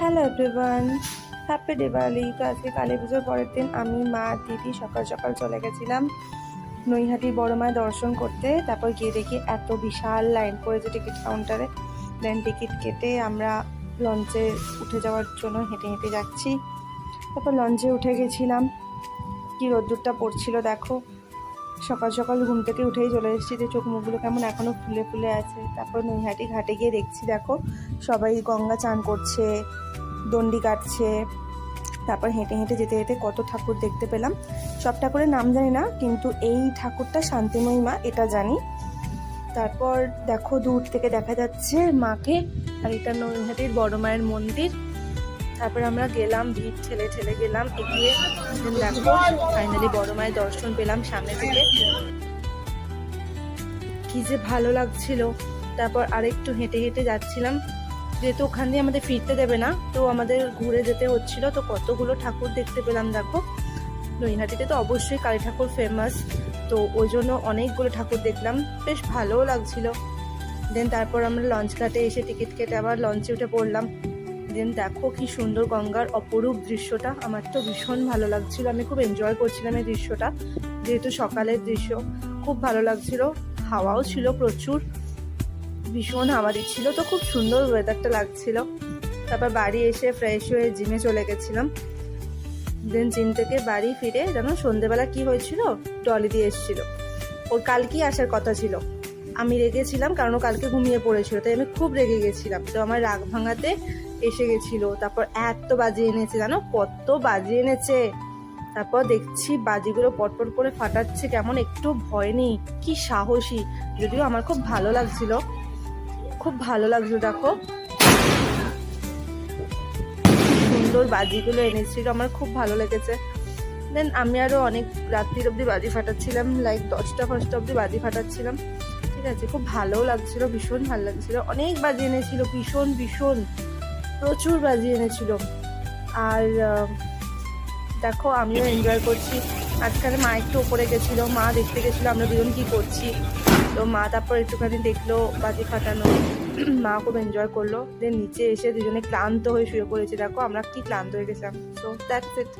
Hello everyone happy Diwali তো আজকে কালী পুজোর পরের দিন আমি, মা, দিদি সকাল সকাল চলে গেছিলাম নৈহাটি বড় মায়ের দর্শন করতে। তারপর গিয়ে দেখি এত বিশাল লাইন পড়েছে টিকিট কাউন্টারে দেন টিকিট কেটে আমরা লঞ্চে উঠে যাওয়ার জন্য হেঁটে হেঁটে যাচ্ছি। তারপর লঞ্চে উঠে গেছিলাম। কি রোদ্দুরটা পড়ছিল, দেখো। সকাল সকাল ঘুম থেকে উঠেই চলে এসেছি যে চোখ মুখগুলো কেমন এখনও ফুলে ফুলে আছে। তারপর নৈহাটি ঘাটে গিয়ে দেখছি, দেখো, সবাই গঙ্গা চান করছে, দণ্ডি কাটছে। তারপর হেঁটে হেঁটে যেতে যেতে কত ঠাকুর দেখতে পেলাম। সব ঠাকুরের নাম জানি না, কিন্তু এই ঠাকুরটা শান্তিময়ী মা, এটা জানি। তারপর দেখো, দূর থেকে দেখা যাচ্ছে মাকে, আর এটা নৈহাটির বড় মায়ের মন্দির। তারপর আমরা গেলাম, ভিড় ঠেলে ঠেলে গেলাম, এগিয়ে দেখো। ফাইনালি বড় মায়ের দর্শন পেলাম সামনে থেকে। কি যে ভালো লাগছিল। তারপর আরেকটু হেঁটে হেঁটে যাচ্ছিলাম। যেহেতু ওখান দিয়ে আমাদের ফিরতে দেবে না, তো আমাদের ঘুরে যেতে হচ্ছিল। তো কতগুলো ঠাকুর দেখতে পেলাম দেখো। নৈহাটিতে তো অবশ্যই কালী ঠাকুর ফেমাস তো ওই জন্য অনেকগুলো ঠাকুর দেখলাম। বেশ ভালোও লাগছিল। দেন তারপর আমরা লঞ্চ ঘাটে এসে টিকিট কেটে আবার লঞ্চে উঠে পড়লাম। দেন। দেখো কি সুন্দর গঙ্গার অপরূপ দৃশ্যটা। আমার তো ভীষণ ভালো লাগছিল। আমি খুব এনজয় করছিলাম এই দৃশ্যটা। যেহেতু সকালের দৃশ্য, খুব ভালো লাগছিল। হাওয়াও ছিল প্রচুর। ভীষণ হাওয়া দিচ্ছিল। তো খুব সুন্দর ওয়েদারটা লাগছিল। তারপর বাড়ি এসে ফ্রেশ হয়ে জিমে চলে গেছিলাম। দেন জিম থেকে বাড়ি ফিরে যেন সন্ধেবেলা কি হয়েছিল ডলি দিয়ে এসেছিল। ওর কালকেই আসার কথা ছিল? আমি রেগেছিলাম কারণ কালকে ঘুমিয়ে পড়েছিল, তাই আমি খুব রেগে গেছিলাম। তো আমার রাগ ভাঙাতে এসে গেছিল। তারপর এত বাজি এনেছে, জানো? কত বাজি এনেছে। তারপর দেখছি বাজিগুলো পটপট করে ফাটাচ্ছে, কেমন একটু ভয় নেই। কি সাহসী। যদিও আমার খুব ভালো লাগছিল। খুব ভালো লাগছিল, দেখো। সুন্দর বাজিগুলো এনেছিল, আমার খুব ভালো লেগেছে। দেন আমি আরও অনেক রাত্রির অবধি বাজি ফাটাচ্ছিলাম লাইক দশটা ফার্স্টা অবধি বাজি ফাটাচ্ছিলাম। ঠিক আছে, খুব ভালোও লাগছিল, ভীষণ ভালো লাগছিল। অনেক বাজি এনেছিল, ভীষণ ভীষণ, প্রচুর বাজি এনেছিল। আর দেখো, আমিও এনজয় করছি। আজকাল মা একটু ওপরে গেছিল, মা দেখতে গেছিল আমরা দুজন কি করছি। তো মা তারপর একটুখানি দেখল বাজি ফাটানো। মা খুব এনজয় করল। দেন নিচে এসে দুজনে ক্লান্ত হয়ে শুয়ে পড়েছি। দেখো, আমরা কি ক্লান্ত হয়ে গেছিলাম। So that's it